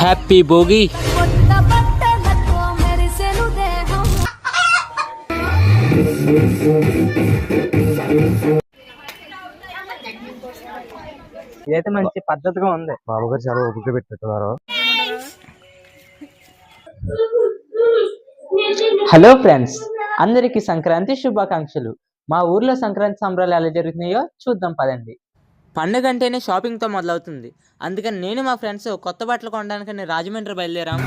Happy Bhogi. ఇదైతే మంచి పద్ధతిగా ఉంది. మామగారు చాలా ఓపిక పెట్టినట్టున్నారు హలో ఫ్రెండ్స్ అందరికీ సంక్రాంతి శుభాకాంక్షలు. మా ఊర్లో సంక్రాంతి సంబరాలు ఎలా జరుగుతున్నాయో చూద్దాం పదండి. పండుగ అంటేనే షాపింగ్తో మొదలవుతుంది. అందుకని నేను మా ఫ్రెండ్స్ కొత్త బట్టలు కొనడానికని రాజమండ్రి బయలుదేరాము.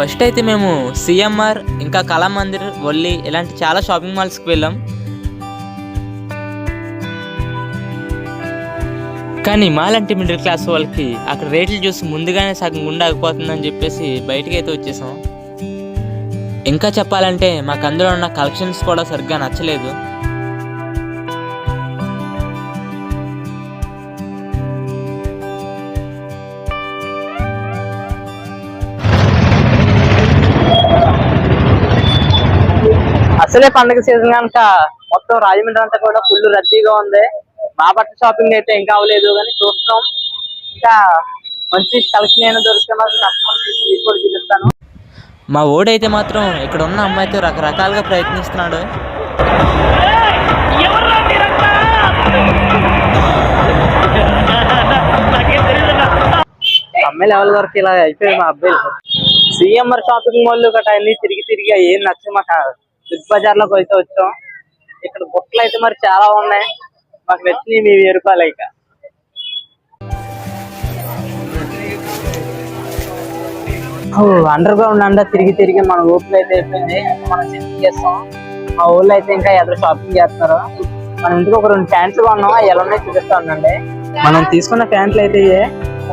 ఫస్ట్ అయితే మేము సిఎంఆర్ ఇంకా కళామందిర్ ఒల్లి ఇలాంటి చాలా షాపింగ్ మాల్స్కి వెళ్ళాం. కానీ మాలాంటి మిడిల్ క్లాస్ వాళ్ళకి అక్కడ రేట్లు చూసి ముందుగానే సగం గుండా ఆగిపోతుందని చెప్పేసి బయటికి అయితే వచ్చేసాం. ఇంకా చెప్పాలంటే మాకు అందులో ఉన్న కలెక్షన్స్ కూడా సరిగ్గా నచ్చలేదు. అసలే పండుగ సీజన్ కనుక మొత్తం రాజమండ్రి అంతా కూడా ఫుల్ రద్దీగా ఉంది. మా బట్ట షాపింగ్ అయితే ఇంకా అవ్వలేదు కానీ చూస్తున్నాం. ఇంకా మంచి కలెక్షన్ అయినా దొరికితే మాత్రం తప్పకుండా తీసి మీకు కూడా చూపిస్తాను. మా ఓడైతే మాత్రం ఇక్కడ ఉన్న అమ్మాయితో రకరకాలుగా ప్రయత్నిస్తున్నాడు. అమ్మాయి లెవెల్ వరకు ఇలా అయిపోయి మా అబ్బాయిలు. సిఎంఆర్ షాపింగ్ మాల్ గట్రా అన్ని తిరిగి తిరిగి ఏం నచ్చి మాకు. బిగ్ బజార్లోకి అయితే వచ్చాం. ఇక్కడ బుట్టలు అయితే మరి చాలా ఉన్నాయి. మాకు నచ్చినవి మీ వెయ్యి రూపాయలు ఇక. అండర్ గ్రౌండ్ అంతా తిరిగి తిరిగి మన ఊపిరి అయితే అయిపోయింది. మనం షిఫ్ట్ చేస్తాం. మా ఊళ్ళో అయితే ఇంకా ఎదురు షాపింగ్ చేస్తున్నారు మన ఇంటికి ఒక రెండు ప్యాంట్లు కొన్నాం. అవి ఎలా ఉన్నాయో చూపిస్తా ఉండండి. మనం తీసుకున్న ప్యాంట్లు అయితే.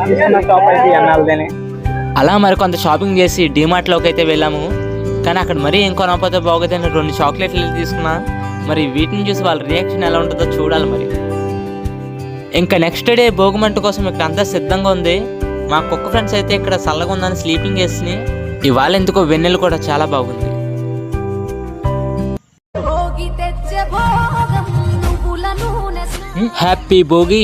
తీసుకున్న షాప్ అయితే ఎన్నాళ్ళదని అలా మరి కొంత షాపింగ్ చేసి డిమార్ట్లోకి అయితే వెళ్ళాము. కానీ అక్కడ మరీ ఏం కొనకపోతే బాగోదని రెండు చాక్లెట్లు తీసుకున్నా. మరి వీటిని చూసి వాళ్ళ రియాక్షన్ ఎలా ఉంటుందో చూడాలి మరి. ఇంకా నెక్స్ట్ డే భోగిమంట కోసం ఇక్కడ అంతా సిద్ధంగా ఉంది. మా కుక్క ఫ్రెండ్స్ అయితే ఇక్కడ చల్లగా ఉందని స్లీపింగ్ వేసి ఇవాళ ఎందుకో వెన్నెలు కూడా చాలా బాగుంది. హ్యాపీ భోగి.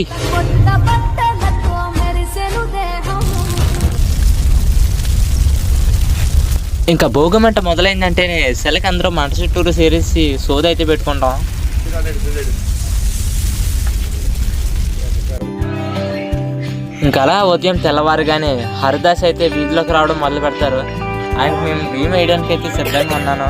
ఇంకా భోగమంట మొదలైందంటేనే సెలకి అందరూ మంట చుట్టూరు సేరేసి సోద అయితే పెట్టుకుంటాం. ఇంకా అలా ఉదయం తెల్లవారుగానే హరిదాస్ అయితే వీధిలోకి రావడం మొదలు పెడతారు ఆయనకు మేము బియ్యం వేయడానికి అయితే సిద్ధంగా ఉన్నాను.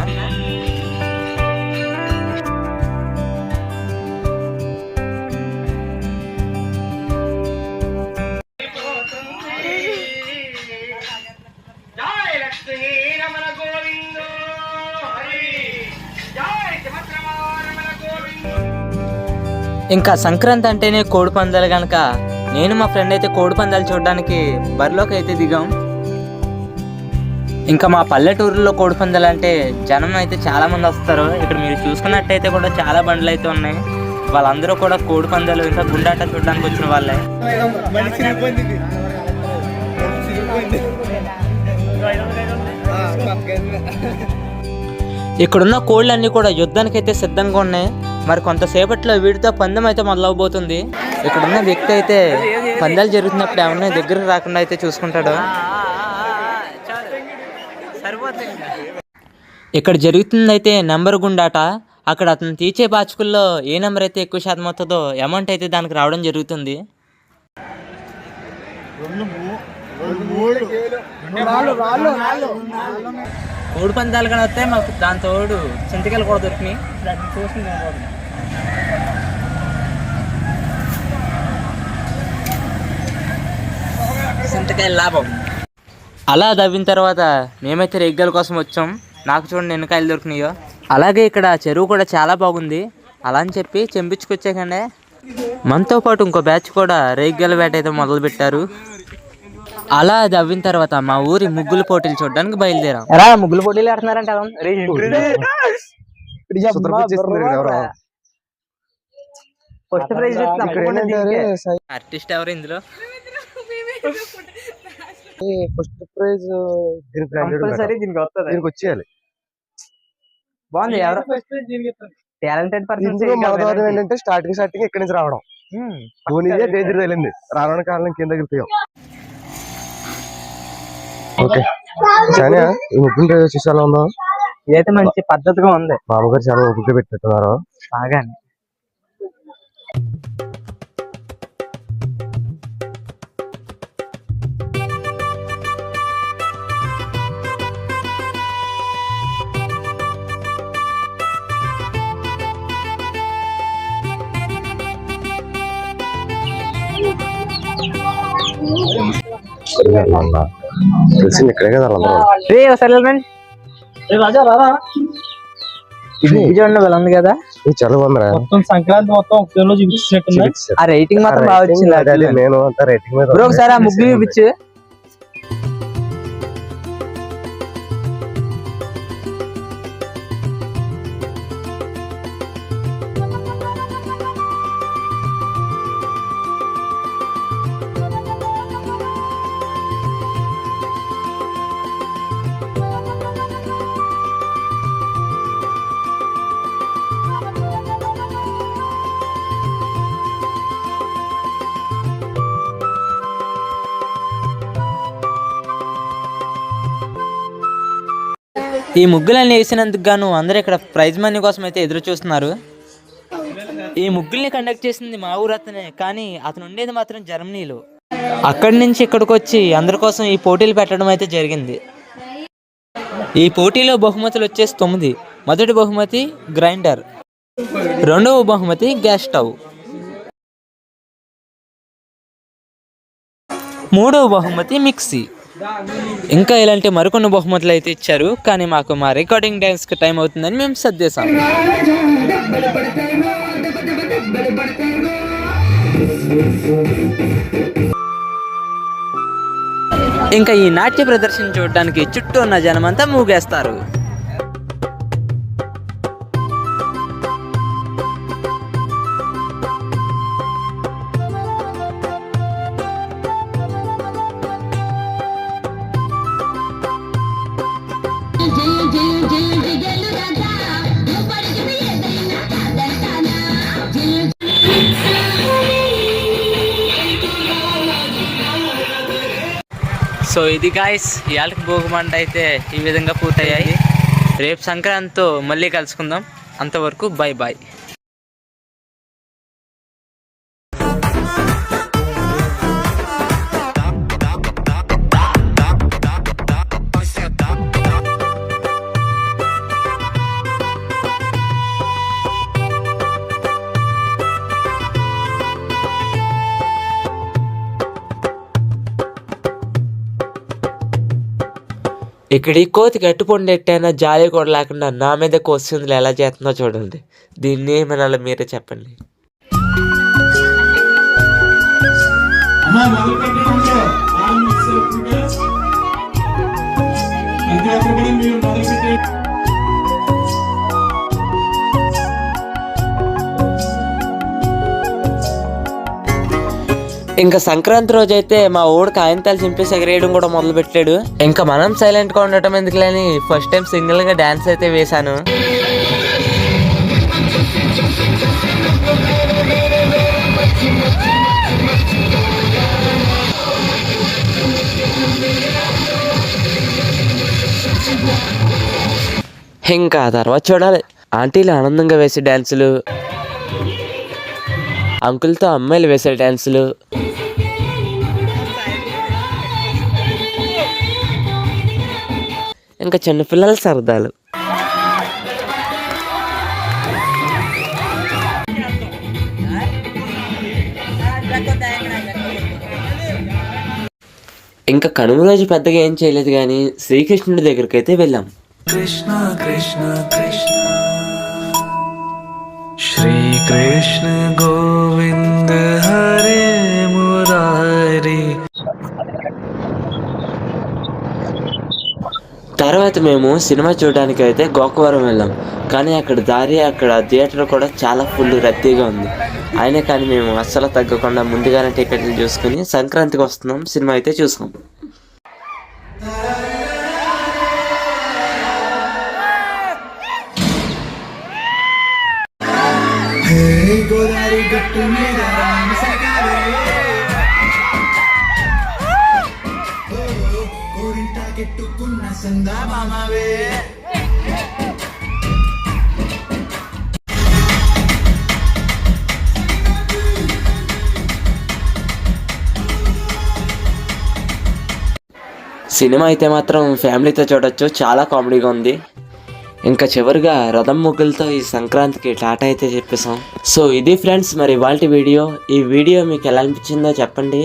ఇంకా సంక్రాంతి అంటేనే కోడి పందాలు కనుక నేను మా ఫ్రెండ్ అయితే కోడి పందాలు చూడడానికి బరిలోకి అయితే దిగాం. ఇంకా మా పల్లెటూరులో కోడి పందాలు అంటే జనం అయితే చాలామంది వస్తారు. ఇక్కడ మీరు చూసుకున్నట్టయితే కూడా చాలా బండ్లు అయితే ఉన్నాయి. వాళ్ళందరూ కూడా కోడి పందాలు ఇంకా గుండాట చూడడానికి వచ్చిన వాళ్ళే. ఇక్కడున్న కోళ్ళన్నీ కూడా యుద్ధానికి అయితే సిద్ధంగా ఉన్నాయి. మరి కొంతసేపట్లో వీటితో పందెం అయితే మొదలవబోతుంది. ఇక్కడున్న వ్యక్తి అయితే పందాలు జరుగుతున్నప్పుడు ఏమన్నా దగ్గరకు రాకుండా అయితే చూసుకుంటాడు. ఇక్కడ జరుగుతుంది అయితే నెంబర్ గుండాట. అక్కడ అతను తీర్చే బాచుకుల్లో ఏ నెంబర్ అయితే ఎక్కువ శాతం అవుతుందో అమౌంట్ అయితే దానికి రావడం జరుగుతుంది. కోడి పందాలు కానీ వస్తే మాకు దాంతో చింతకాయలు కూడా దొరికినాయి. చూసి చింతకాయలు లాభం. అలా దవ్విన తర్వాత మేమైతే రేగ్గాల కోసం వచ్చాం. నాకు చూడండి ఎన్ని కాయలు దొరికినాయో. అలాగే ఇక్కడ చెరువు కూడా చాలా బాగుంది. అలా అని చెప్పి చెంపించుకొచ్చాకండే మనతో పాటు ఇంకో బ్యాచ్ కూడా రేగ్గాల వేట అయితే మొదలు పెట్టారు అలా అది అవ్విన తర్వాత మా ఊరి ముగ్గులు పోటీలు చూడడానికి బయలుదేరాం. ఎలా ముగ్గులు పోటీలు ఆడుతున్నారంట ఎవరో? ఫస్ట్ ప్రైజ్ ఇక్కడ ఏంటంటే ఆర్టిస్ట్ ఎవరు ఇందులో? ఫస్ట్ ప్రైజ్ దీనికి branded కంపల్సరీ మేడం. దీనికి వస్తుంది దీనికి వచ్చేయాలి. బాగుంది ఎవరు? టాలెంటెడ్ ఇందులో ద్వారా ఏంటంటే స్టార్టింగ్ స్టార్టింగ్ ఇక్కడి నుంచి రావడం. ధోనిదే డేంజర్ తగిలింది రావడానికి కారణం కింద తగులుతాయి ఓకే. కానీ ఈ ముగ్గురు చూసి ఎలా ఉందో? ఇదైతే మంచి పద్ధతిగా ఉంది. మామగారు చాలా ఓపిక పెట్టినట్టున్నారు. బాగానే. తెలిసింది ఇక్కడే కదా రే ఒకసారి చూడండి వీళ్ళు ఉంది మొత్తం సంక్రాంతి మొత్తం ఒక. ఆ రేటింగ్ మాత్రం బాగా వచ్చింది. నేను అంత రేటింగ్ మీద బ్రో ఒకసారి ఆ చూపించు. ఈ ముగ్గులన్నీ వేసినందుకు గాను అందరూ ఇక్కడ ప్రైజ్ మనీ కోసం అయితే ఎదురు చూస్తున్నారు. ఈ ముగ్గుల్ని కండక్ట్ చేసింది మా ఊరు అతనే కానీ అతను ఉండేది మాత్రం జర్మనీలో. అక్కడి నుంచి ఇక్కడికి వచ్చి అందరి కోసం ఈ పోటీలు పెట్టడం అయితే జరిగింది. ఈ పోటీలో బహుమతులు వచ్చేసి తొమ్మిది. మొదటి బహుమతి గ్రైండర్ రెండవ బహుమతి గ్యాస్ స్టవ్. మూడవ బహుమతి మిక్సీ. ఇంకా ఇలాంటి మరికొన్ని బహుమతులు అయితే ఇచ్చారు కానీ మాకు మా రికార్డింగ్ డ్యాన్స్కి టైం అవుతుందని మేము సర్దేశాం. ఇంకా ఈ నాట్య ప్రదర్శన చూడడానికి చుట్టూ ఉన్న జనమంతా మూగేస్తారు. సో ఇది గాయస్ ఇవాళకి భోగమంట అయితే ఈ విధంగా పూర్తయ్యాయి. రేపు సంక్రాంతితో మళ్ళీ కలుసుకుందాం. అంతవరకు బాయ్ బాయ్ ఇక్కడ ఈ కోతి ఎట్టుపండు ఎట్టైనా జాలి కూడా లేకుండా నా మీద కోసిందులు ఎలా చేస్తుందో చూడండి. దీన్ని ఏమనాలి మీరే చెప్పండి. అమ్మా ఇంకా సంక్రాంతి రోజు అయితే మా ఊడికి కాగితాలు చింపేసి ఎగరేయడం కూడా మొదలు పెట్టాడు ఇంకా మనం సైలెంట్గా ఉండటం ఎందుకులేని ఫస్ట్ టైం సింగిల్గా డాన్స్ అయితే వేశాను. ఇంకా తర్వాత చూడాలి. ఆంటీలు ఆనందంగా వేసే డ్యాన్సులు అంకుల్తో అమ్మాయిలు వేసే డ్యాన్సులు ఇంకా చిన్నపిల్లల సరదాలు. ఇంకా కనుమ రోజు పెద్దగా ఏం చేయలేదు కానీ శ్రీకృష్ణుడి దగ్గరికి అయితే వెళ్ళాం. కృష్ణ కృష్ణ కృష్ణ. శ్రీకృష్ణ గోవింద హరే మురారి. తర్వాత మేము సినిమా చూడడానికి అయితే గోకవరం వెళ్ళాం. కానీ అక్కడ దారి అక్కడ థియేటర్ కూడా చాలా ఫుల్ రద్దీగా ఉంది. అయినా కానీ మేము అస్సలు తగ్గకుండా ముందుగానే టికెట్లు చూసుకుని సంక్రాంతికి వస్తున్నాం. సినిమా అయితే చూసాం. సినిమా అయితే మాత్రం ఫ్యామిలీతో చూడొచ్చు. చాలా కామెడీగా ఉంది. ఇంకా చివరిగా రథం ముగ్గులతో ఈ సంక్రాంతికి టాటా అయితే చెప్పేసాం సో ఇది ఫ్రెండ్స్ మరి ఇవాళ వీడియో. ఈ వీడియో మీకు ఎలా అనిపించిందో చెప్పండి.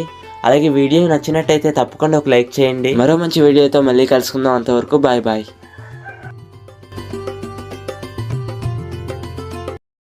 అలాగే వీడియో నచ్చినట్టయితే తప్పకుండా ఒక లైక్ చేయండి. మరో మంచి వీడియోతో మళ్ళీ కలుసుకుందాం. అంతవరకు బాయ్ బాయ్.